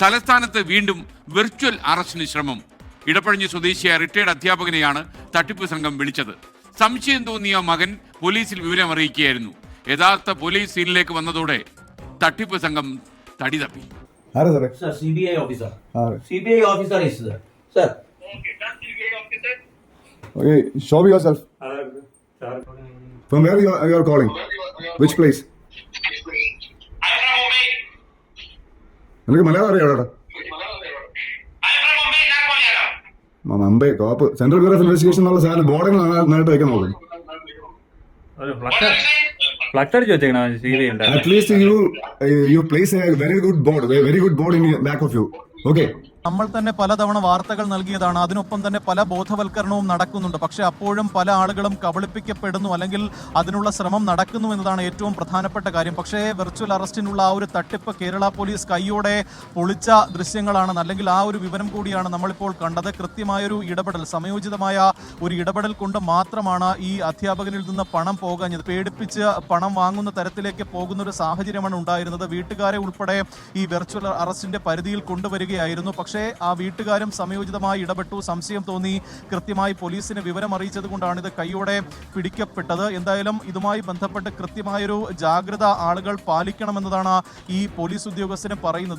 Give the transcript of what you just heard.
തലസ്ഥാനത്ത് വീണ്ടും വെർച്വൽ അറസ്റ്റിന് ശ്രമം. ഇടപഴഞ്ഞു സ്വദേശിയായ റിട്ടയർഡ് അധ്യാപകനെയാണ് തട്ടിപ്പ് സംഘം വിളിച്ചത്. സംശയം തോന്നിയ മകൻ പോലീസിൽ വിവരം അറിയിക്കുകയായിരുന്നു യഥാർത്ഥ പോലീസ് സീനിലേക്ക് വന്നതോടെ തട്ടിപ്പ് സംഘം തടി തപ്പി Sir, officer. Sir. Okay show your self from where you നിനക്ക് മലയാളം അറിയാം I'm from Mumbai, not Malayalam. Mumbai copper. Central bureau of investigation എന്നുള്ള സാധനം ബോർഡിംഗ് നന്നായിട്ട് ഉണ്ട് at least you you place a very good board very good board in back of you okay നമ്മൾ തന്നെ പലതവണ വാർത്തകൾ നൽകിയതാണ്. അതിനൊപ്പം തന്നെ പല ബോധവൽക്കരണവും നടക്കുന്നുണ്ട്. പക്ഷെ അപ്പോഴും പല ആളുകളും കബളിപ്പിക്കപ്പെടുന്നു അല്ലെങ്കിൽ അതിനുള്ള ശ്രമം നടക്കുന്നു എന്നതാണ് ഏറ്റവും പ്രധാനപ്പെട്ട കാര്യം. പക്ഷേ വെർച്വൽ അറസ്റ്റിനുള്ള ആ ഒരു തട്ടിപ്പ് കേരള പോലീസ് കൈയോടെ പൊളിച്ച ദൃശ്യങ്ങളാണ്. അല്ലെങ്കിൽ ആ ഒരു വിവരം കൂടിയാണ് നമ്മളിപ്പോൾ കണ്ടത്. കൃത്യമായൊരു ഇടപെടൽ സമയോചിതമായ ഒരു ഇടപെടൽ കൊണ്ട് മാത്രമാണ് ഈ അധ്യാപകനിൽ നിന്ന് പണം പോകാഞ്ഞത്. പേടിപ്പിച്ച് പണം വാങ്ങുന്ന തരത്തിലേക്ക് പോകുന്ന ഒരു സാഹചര്യമാണ് ഉണ്ടായിരുന്നത്. വീട്ടുകാരെ ഉൾപ്പെടെ ഈ വെർച്വൽ അറസ്റ്റിന്റെ പരിധിയിൽ കൊണ്ടുവരികയായിരുന്നു. പക്ഷേ ആ വീട്ടുകാരും സമയോചിതമായി ഇടപെട്ടു. സംശയം തോന്നി. കൃത്യമായി പോലീസിന് വിവരം അറിയിച്ചത് കൊണ്ടാണ് ഇത് കൈയോടെ പിടിക്കപ്പെട്ടത്. എന്തായാലും ഇതുമായി ബന്ധപ്പെട്ട് കൃത്യമായൊരു ജാഗ്രത ആളുകൾ പാലിക്കണമെന്നതാണ് ഈ പോലീസ് ഉദ്യോഗസ്ഥന് പറയുന്നത്.